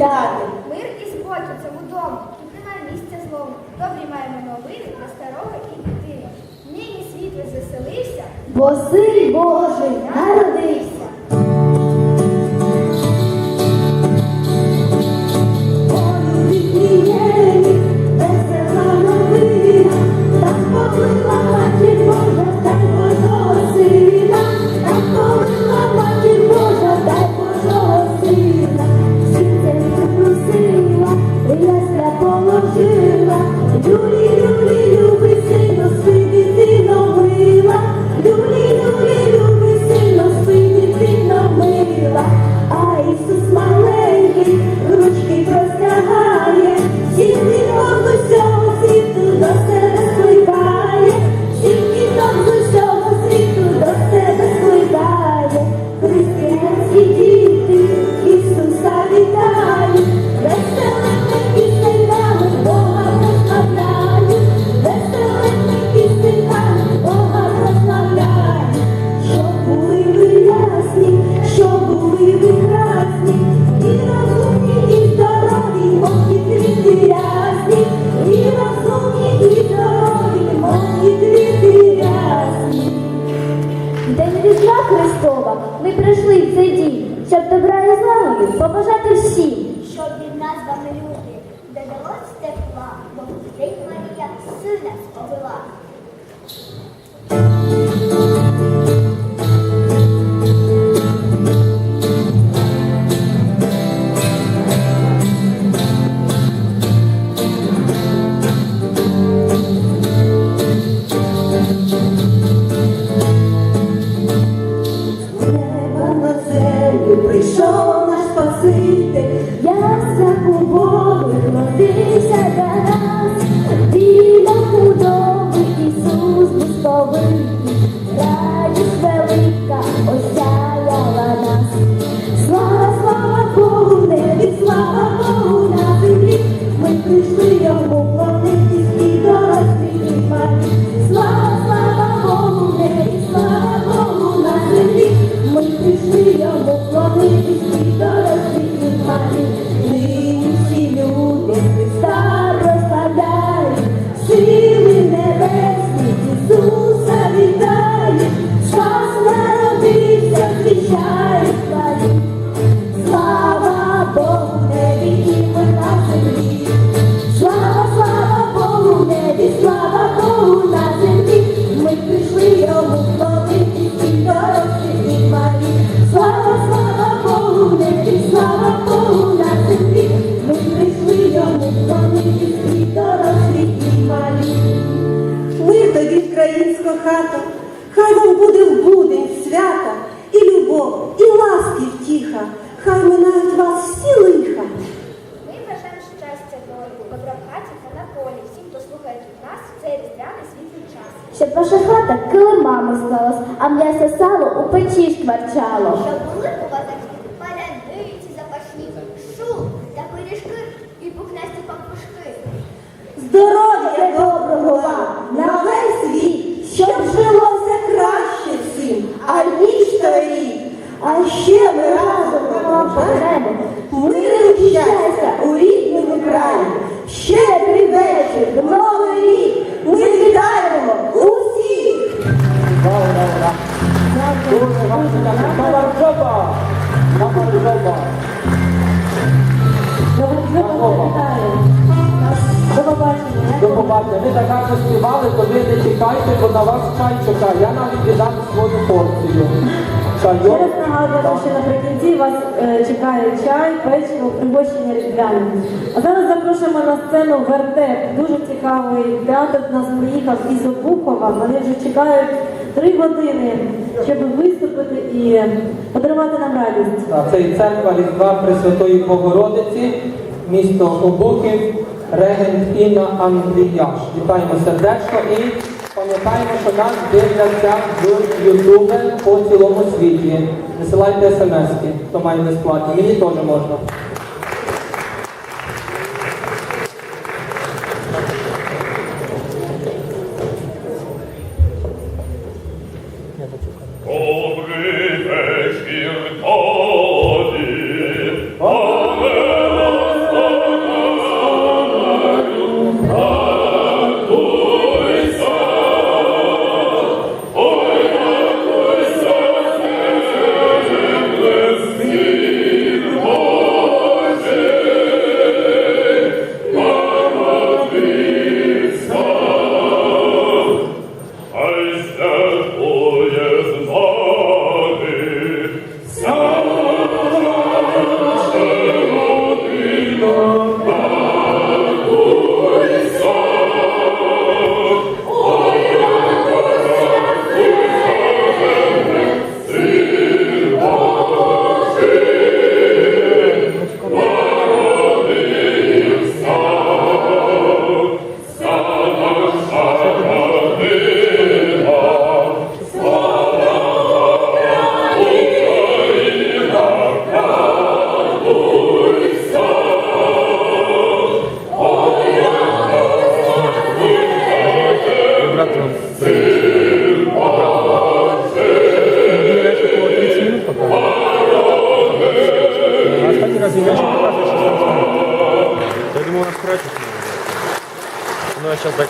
вітати. Мир і спокій цьому дому. Тут немає місця злому. Добрі маємо новини про старого і дитину. Нині світло заселився, бо син Божий народився. One step one, Great Maria, soon as over one. Слава Богу на землі, ми прийшли йому планити світа. та килимами слалось, а м'ясо сало у печі шкварчало. muzyka, nowa grzoba, nowa grzoba. Nowa grzoba, побачите. Ви так гарно співали, то ви не чекайте, бо на вас чай чекає. Я навіть віддам свою порцію. Ще раз нагадую, що наприкінці вас е, чекає чай, печиво, пригощення різдвяне. А зараз запрошуємо на сцену вертеп. Дуже цікавий театр нас приїхав із Обухова. Вони вже чекають три години, щоб виступити і подарувати нам радість. Це і церква Різдва Пресвятої Богородиці, місто Обухів регент Інна Андріяш. Вітаємо сердечно і пам'ятаємо, що нас дивляться в Ютубе по цілому світі. Висилайте смс-ки, хто має несплатні. Мені теж можна. Краще. Ну, а сейчас так.